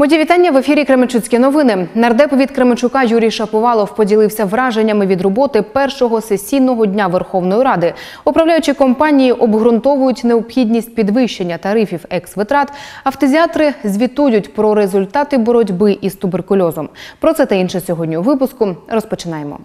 Мої вітання в ефірі Кременчуцькі новини. Нардеп від Кременчука Юрій Шаповалов поділився враженнями від роботи першого сесійного дня Верховної Ради. Управляючі компанії обґрунтовують необхідність підвищення тарифів екс-витрат. Автозіатри звітують про результати боротьби із туберкульозом. Про це та інше сьогодні у випуску. Розпочинаємо.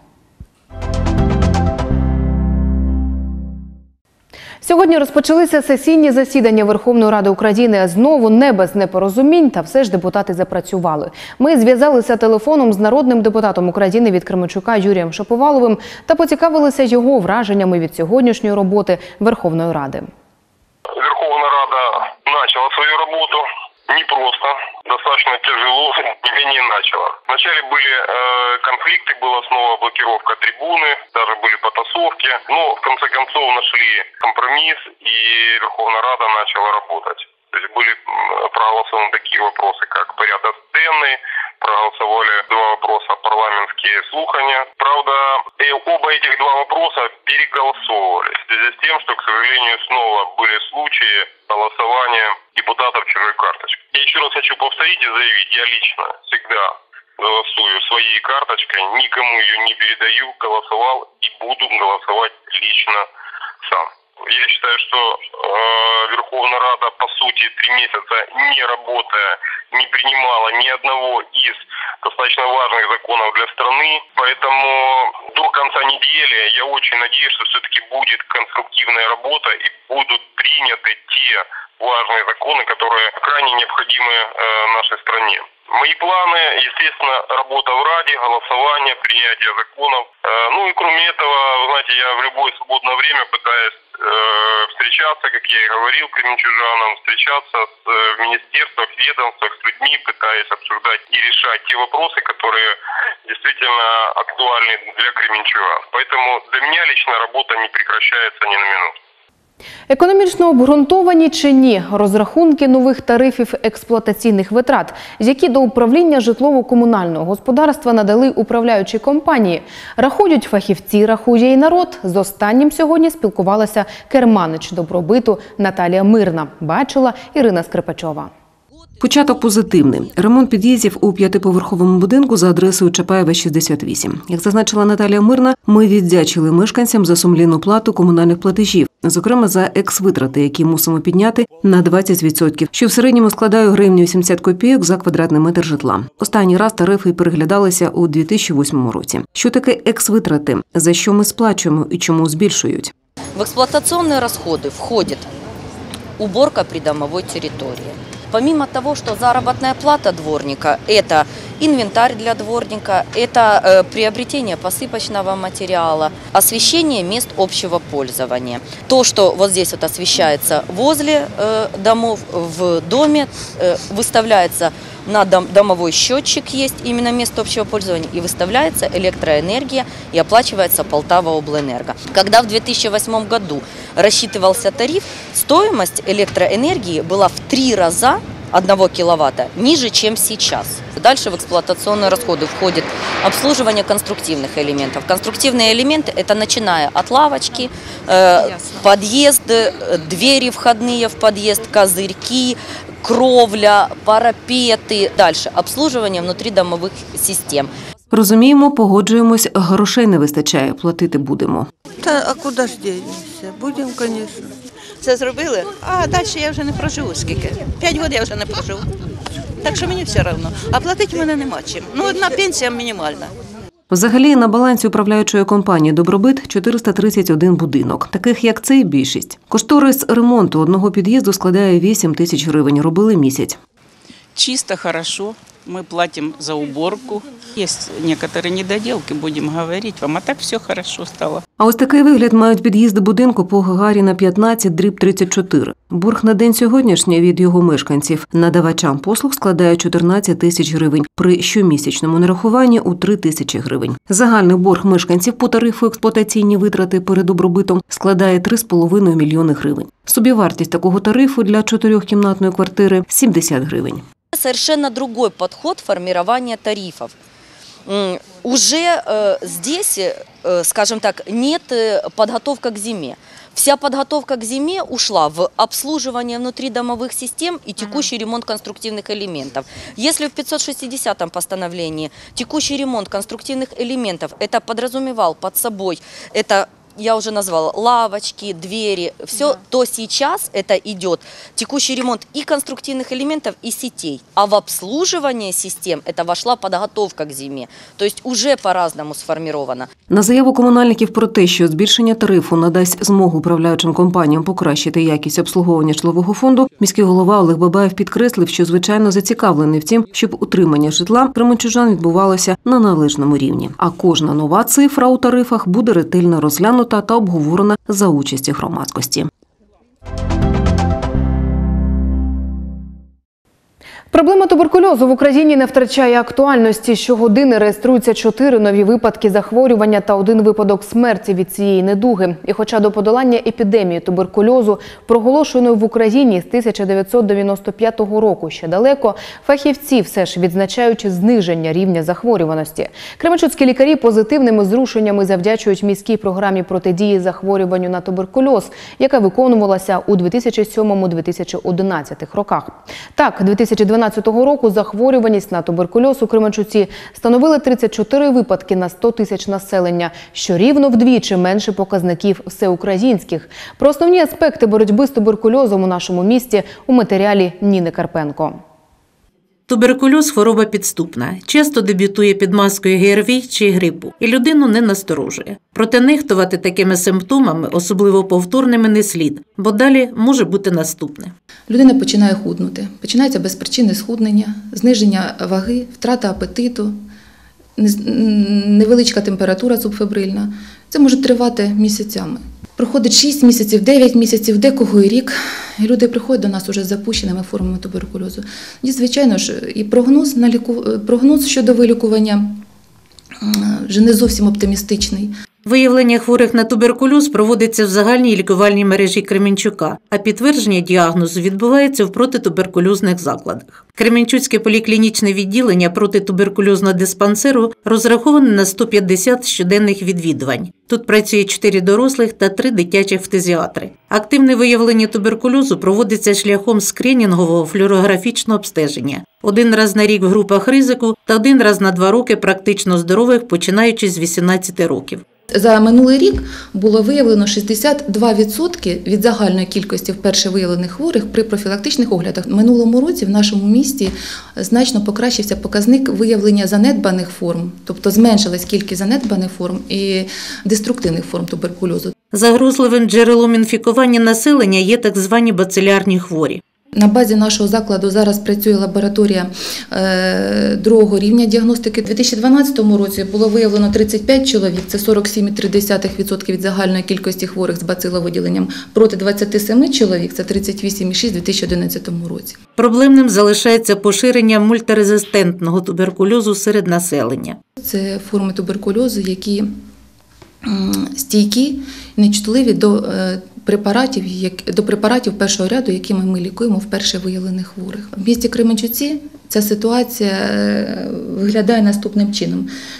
Сьогодні розпочалися сесійні засідання Верховної Ради України. Знову не без непорозумінь, та все ж депутати запрацювали. Ми зв'язалися телефоном з народним депутатом України від Кременчука Юрієм Шаповаловим та поцікавилися його враженнями від сьогоднішньої роботи Верховної Ради. Верховна Рада почала свою Непросто, достаточно тяжело, менее начала. Вначале были э, конфликты, была снова блокировка трибуны, даже были потасовки, но в конце концов нашли компромисс и Верховная Рада начала работать. То есть были проголосованы такие вопросы, как порядок денный, проголосовали два вопроса парламентские слухания. Правда, и оба этих два вопроса переголосовывались в связи с тем, что, к сожалению, снова были случаи голосования депутатов чужой карточкой. Я еще раз хочу повторить и заявить, я лично всегда голосую своей карточкой, никому ее не передаю, голосовал и буду голосовать лично сам. Я считаю, что э, Верховная Рада, по сути, три месяца не работая, не принимала ни одного из достаточно важных законов для страны. Поэтому до конца недели я очень надеюсь, что все-таки будет конструктивная работа и будут приняты те важные законы, которые крайне необходимы э, нашей стране. Мои планы, естественно, работа в Раде, голосование, принятие законов. Э, ну и кроме этого, знаете, я в любое свободное время пытаюсь э, встречаться, как я и говорил кременчужанам, встречаться с, э, в министерствах, ведомствах, с людьми, пытаясь обсуждать и решать те вопросы, которые действительно актуальны для кременчуган. Поэтому для меня лично работа не прекращается ни на минуту. Економічно обґрунтовані чи ні розрахунки нових тарифів експлуатаційних витрат, які до управління житлово-комунального господарства надали управляючі компанії. Рахують фахівці, рахує і народ. З останнім сьогодні спілкувалася керманич добробиту Наталія Мирна. Бачила Ірина Скрипачова. Початок позитивний. Ремонт під'їздів у п'ятиповерховому будинку за адресою Чапаєва, 68. Як зазначила Наталія Мирна, ми віддячили мешканцям за сумлінну плату комунальних платежів, зокрема за екс-витрати, які мусимо підняти на 20%, що в середньому складає гривню 80 копійок за квадратний метр житла. Останній раз тарифи переглядалися у 2008 році. Що таке екс-витрати? За що ми сплачуємо і чому збільшують? В эксплуатационные расходы входит уборка придомовой территории. Помимо того, что заработная плата дворника – это инвентарь для дворника, это э, приобретение посыпочного материала, освещение мест общего пользования. То, что вот здесь вот освещается возле э, домов, в доме, э, выставляется на дом- домовой счетчик есть именно место общего пользования и выставляется электроэнергия и оплачивается Полтава облэнерго. Когда в 2008 году рассчитывался тариф, стоимость электроэнергии была в три раза 1 киловатта ниже, чем сейчас. Дальше в эксплуатационные расходы входит обслуживание конструктивных элементов. Конструктивные элементы – это начиная от лавочки, э, подъезды, э, двери входные в подъезд, козырьки, кровля, парапеты. Дальше обслуживание внутридомовых систем. Розуміємо, погоджуємось, грошей не вистачає, платити будемо. Та а куди ж дінемося? Будемо, звісно. Це зробили, а далі я вже не проживу скільки. П'ять років я вже не проживу. Так що мені все одно. А платити мене нема чим. Ну, одна пенсія мінімальна. Взагалі на балансі управляючої компанії Добробит 431 будинок, таких як цей більшість. Кошторис ремонту одного під'їзду складає 8 тисяч гривень. Робили місяць. Чисто, хорошо. Мы платим за уборку. Есть некоторые недоделки, будем говорить вам. А так все хорошо стало. А ось такий вигляд мають під'їзди будинку по Гагаріна 15, дріб 34. Борг на день сьогоднішній від його мешканців надавачам послуг складає 14 тисяч гривень при щомісячному нарахуванні у 3 тисячі гривень. Загальний борг мешканців по тарифу експлуатаційні витрати перед добробитом складає 3,5 мільйони гривень. Собівартість такого тарифу для чотирьохкімнатної квартири 70 гривень. Совершенно другой подход формирования тарифов. Уже э, здесь, э, скажем так, нет э, подготовка к зиме. Вся подготовка к зиме ушла в обслуживание внутридомовых систем и текущий ремонт конструктивных элементов. Если в 560 постановлении текущий ремонт конструктивных элементов это подразумевал под собой это я уже назвала лавочки, двери, все, то сейчас это идет текущий ремонт и конструктивных элементов, и сетей. А в обслуживание систем это вошла подготовка к зиме. То есть уже по-разному сформировано. На заяву комунальників про те, що збільшення тарифу надасть змогу управляючим компаніям покращити якість обслуговування житлового фонду, міський голова Олег Бабаєв підкреслив, що звичайно зацікавлений в тім, щоб утримання житла кременчужан відбувалося на належному рівні. А кожна нова цифра у тарифах буде ретельно розглянута та обговорена за участі громадськості. Проблема туберкульозу в Україні не втрачає актуальності. Щогодини реєструються чотири нові випадки захворювання та один випадок смерті від цієї недуги. І хоча до подолання епідемії туберкульозу, проголошеної в Україні з 1995 року ще далеко, фахівці все ж відзначають зниження рівня захворюваності. Кременчуцькі лікарі позитивними зрушеннями завдячують міській програмі протидії захворюванню на туберкульоз, яка виконувалася у 2007-2011 роках. Так, 2012 року захворюваність на туберкульоз у Кременчуці становили 34 випадки на 100 тисяч населення, що рівно вдвічі менше показників всеукраїнських. Про основні аспекти боротьби з туберкульозом у нашому місті у матеріалі Ніни Карпенко. Туберкульоз хвороба підступна, часто дебютує під маскою ГРВІ чи грипу, і людину не насторожує. Проте нехтувати такими симптомами, особливо повторними, не слід, бо далі може бути наступне. Людина починає худнути. Починається безпричинне схуднення, зниження ваги, втрата апетиту, невеличка температура субфебрильна. Це може тривати місяцями. Проходить 6 місяців, 9 місяців, декого і рік. І люди приходять до нас уже з запущеними формами туберкульозу. І, звичайно ж, і прогноз, на ліку... прогноз щодо вилікування вже не зовсім оптимістичний. Виявлення хворих на туберкульоз проводиться в загальній лікувальній мережі Кременчука, а підтвердження діагнозу відбувається в протитуберкульозних закладах. Кременчуцьке поліклінічне відділення протитуберкульозного диспансеру розраховане на 150 щоденних відвідувань. Тут працює 4 дорослих та 3 дитячих фтизіатри. Активне виявлення туберкульозу проводиться шляхом скринінгового флюорографічного обстеження. Один раз на рік в групах ризику та один раз на два роки практично здорових, починаючи з 18 років. За минулий рік було виявлено 62% від загальної кількості вперше виявлених хворих при профілактичних оглядах. Минулому році в нашому місті значно покращився показник виявлення занедбаних форм, тобто зменшилась кількість занедбаних форм і деструктивних форм туберкульозу. Загрозливим джерелом інфікування населення є так звані бацилярні хворі. На базі нашого закладу зараз працює лабораторія е, другого рівня діагностики. У 2012 році було виявлено 35 чоловік, це 47,3% від загальної кількості хворих з бациловиділенням, проти 27 чоловік, це 38,6% у 2011 році. Проблемним залишається поширення мультирезистентного туберкульозу серед населення. Це форми туберкульозу, які стійкі, нечутливі до е, препаратів, як- до препаратів першого ряду, якими ми лікуємо вперше виявлених хворих. В місті Кременчуці ця ситуація е, виглядає наступним чином.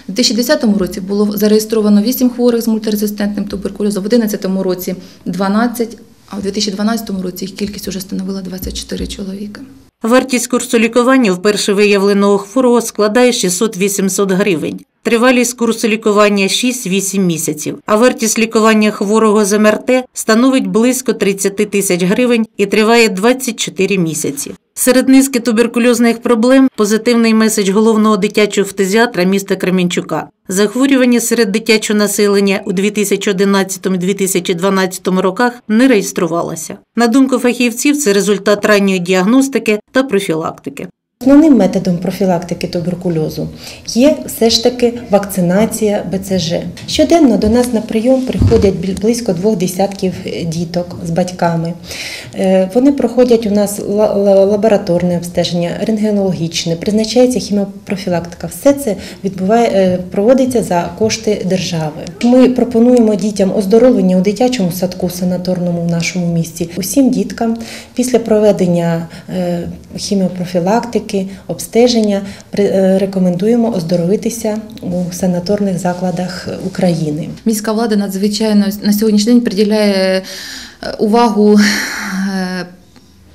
У 2010 році було зареєстровано 8 хворих з мультирезистентним туберкульозом, в 2011 році 12, а в 2012 році їх кількість вже становила 24 чоловіка. Вартість курсу лікування вперше виявленого хворого складає 600-800 гривень. Тривалість курсу лікування 6-8 місяців, а вартість лікування хворого з МРТ становить близько 30 тисяч гривень і триває 24 місяці. Серед низки туберкульозних проблем позитивний меседж головного дитячого фтизіатра міста Кремінчука. Захворювання серед дитячого населення у 2011-2012 роках не реєструвалося. На думку фахівців, це результат ранньої діагностики та профілактики. Основним методом профілактики туберкульозу є все ж таки вакцинація БЦЖ. Щоденно до нас на прийом приходять близько двох десятків е, діток з батьками. Е, Вони проходять у нас ла- ла- лабораторне обстеження, рентгенологічне, призначається хіміопрофілактика. Все це відбуває, е, проводиться за кошти держави. Ми пропонуємо дітям оздоровлення у дитячому садку санаторному в нашому місті. Усім діткам після проведення хіміопрофілактики, профілактики, обстеження е, рекомендуємо оздоровитися у санаторних закладах України. Міська влада надзвичайно на сьогоднішній день приділяє е, увагу е,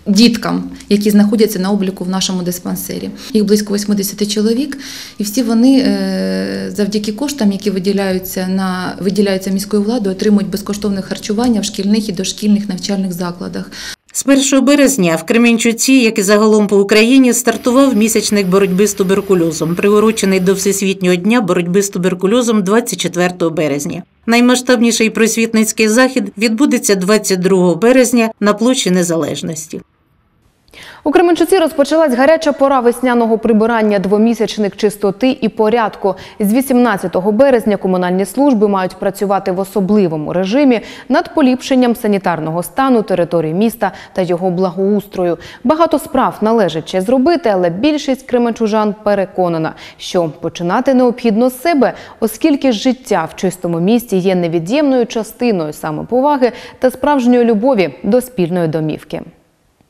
діткам, які знаходяться на обліку в нашому диспансері. Їх близько 80 чоловік, і всі вони е, завдяки коштам, які виділяються на виділяються міською владою, отримують безкоштовне харчування в шкільних і дошкільних навчальних закладах. З 1 березня в Кременчуці, як і загалом по Україні, стартував місячник боротьби з туберкульозом, приурочений до Всесвітнього дня боротьби з туберкульозом 24 березня. Наймасштабніший просвітницький захід відбудеться 22 березня на площі Незалежності. У Кременчуці розпочалась гаряча пора весняного прибирання двомісячник чистоти і порядку. З 18 березня комунальні служби мають працювати в особливому режимі над поліпшенням санітарного стану території міста та його благоустрою. Багато справ належить ще зробити, але більшість кременчужан переконана, що починати необхідно з себе, оскільки життя в чистому місті є невід'ємною частиною самоповаги та справжньої любові до спільної домівки.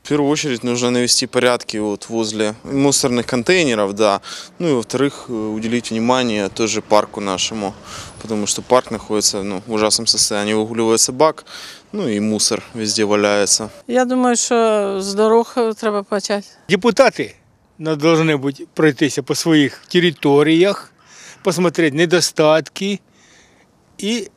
В первую очередь нужно навести порядки вот возле мусорных контейнеров, да. Ну и во-вторых, э, уделить внимание тоже парку нашему, потому что парк находится ну, в ужасном состоянии. Выгуливается бак, ну и мусор везде валяется. Я думаю, що з дорог треба почати. Депутаты должны быть пройтися по своих территориях, посмотреть недостатки и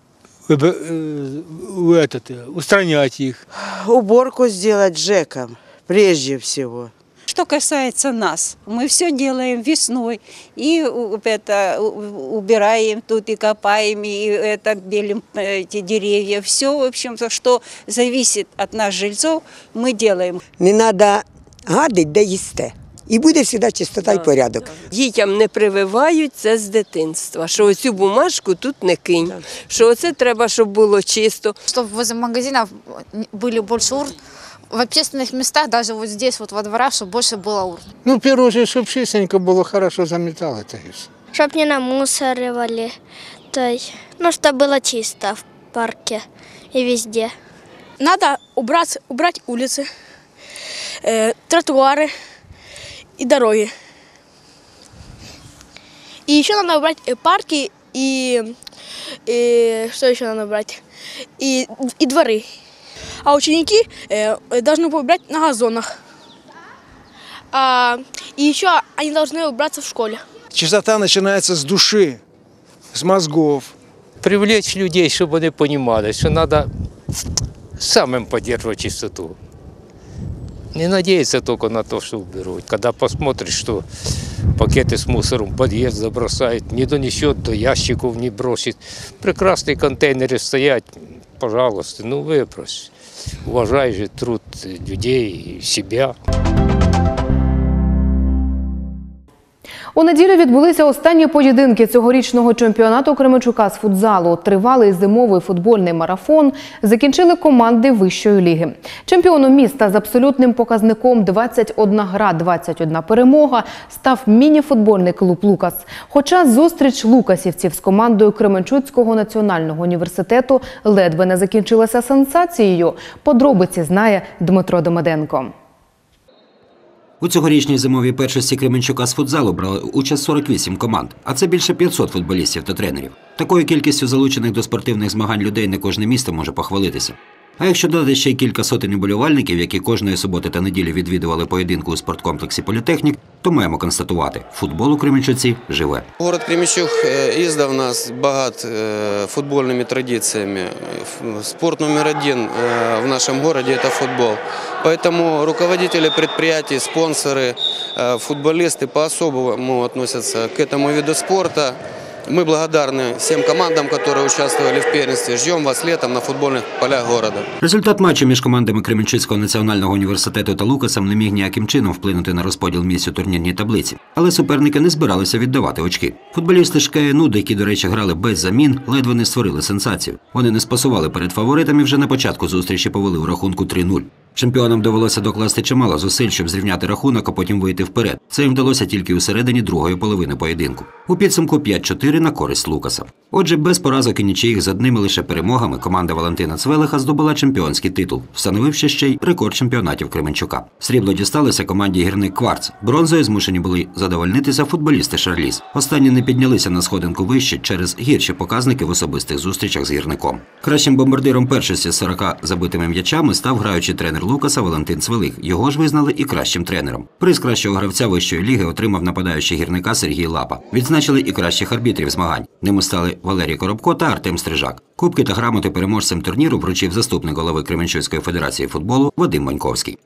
этот, э, устранять их. Уборку сделать ЖЭКом, прежде всего. Что касается нас, мы все делаем весной и у- это у- убираем тут и копаем и это белим э, эти деревья. Все, в общем-то, что зависит от нас жильцов, мы делаем. Не треба гадить, де їсте. І буде завжди чистота і порядок. Дітям не прививають це з дитинства, що оцю бумажку тут не кинь, що оце треба, щоб було чисто. Чтобы возле магазинов были больше урн, в общественных местах, даже вот здесь, вот во дворах, чтобы больше было урн. Ну, в первую очередь, чтобы чистенько было, хорошо заметало это и всё. Чтоб не намусоривали, то есть, ну, чтобы было чисто в парке и везде. Надо убрать, убрать улицы, э, тротуары и дороги. И еще надо убрать э, парки и, и что еще надо убрать? И, и дворы. А ученики э, должны убрать на газонах. А, и еще они должны убраться в школе. Чистота начинается с души, с мозгов. привлечь людей, чтобы вони понимали, що треба самим поддерживать чистоту. Не надеяться только на то, что уберут. Когда посмотришь, что пакеты с мусором в подъезд забросают, не донесет, до ящиков не бросит. Прекрасные контейнеры стоять, пожалуйста, ну выбрось. Уважай же труд людей и себя. У неділю відбулися останні поєдинки цьогорічного чемпіонату Кременчука з футзалу. Тривалий зимовий футбольний марафон закінчили команди вищої ліги. Чемпіоном міста з абсолютним показником 21 гра, 21 перемога став міні-футбольний клуб Лукас. Хоча зустріч лукасівців з командою Кременчуцького національного університету ледве не закінчилася сенсацією. Подробиці знає Дмитро Домеденко. У цьогорічній зимовій першості Кременчука з футзалу брали участь 48 команд, а це більше 500 футболістів та тренерів. Такою кількістю залучених до спортивних змагань людей не кожне місто може похвалитися. А якщо додати ще й кілька сотень уболівальників, які кожної суботи та неділі відвідували поєдинку у спорткомплексі Політехнік, то маємо констатувати, футбол у Кременчуці живе. Город Кременчуг е, издавна с- богат э, футбольными традициями. Ф- Спорт номер один э, в нашем городе – это футбол. Поэтому руководители предприятий, спонсоры, э, футболисты по-особому относятся к этому виду спорта. Мы благодарны всем командам, которые участвовали в первенстве. Ждем вас летом на футбольных полях города. Результат матчу між командами Кременчуцького національного університету та Лукасом не міг ніяким чином вплинути на розподіл місць у турнірній таблиці. Але суперники не збиралися віддавати очки. Футболісти ж КНУ, які, до речі, грали без замін, ледве не створили сенсацію. Вони не спасували перед фаворитами вже на початку зустрічі повели у рахунку 3-0. Чемпіонам довелося докласти чимало зусиль, щоб зрівняти рахунок, а потім вийти вперед. Це їм вдалося тільки у середині другої половини поєдинку. У підсумку 5-4 на користь Лукаса. Отже, без поразок і нічиїх з одними лише перемогами команда Валентина Цвелиха здобула чемпіонський титул, встановивши ще й рекорд чемпіонатів Кременчука. Срібло дісталося команді гірник Кварц. Бронзою змушені були задовольнитися футболісти Шарліз. Останні не піднялися на сходинку вище через гірші показники в особистих зустрічах з гірником. Кращим бомбардиром першості з 40 забитими м'ячами став граючий тренер Лукаса Валентин Цвелих. Його ж визнали і кращим тренером. Приз кращого гравця вищої ліги отримав нападаючий гірника Сергій Лапа. Відзначили і кращих арбітрів змагань. Ними стали Валерій Коробко та Артем Стрижак. Кубки та грамоти переможцем турніру вручив заступник голови Кременчуцької федерації футболу Вадим Маньковський.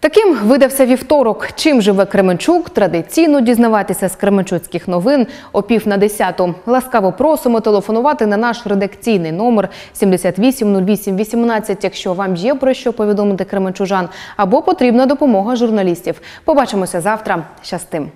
Таким видався вівторок. Чим живе Кременчук? Традиційно дізнаватися з Кременчуцьких новин о пів на десяту. Ласкаво просимо телефонувати на наш редакційний номер 780818, якщо вам є про що повідомити кременчужан, або потрібна допомога журналістів. Побачимося завтра. Щастим!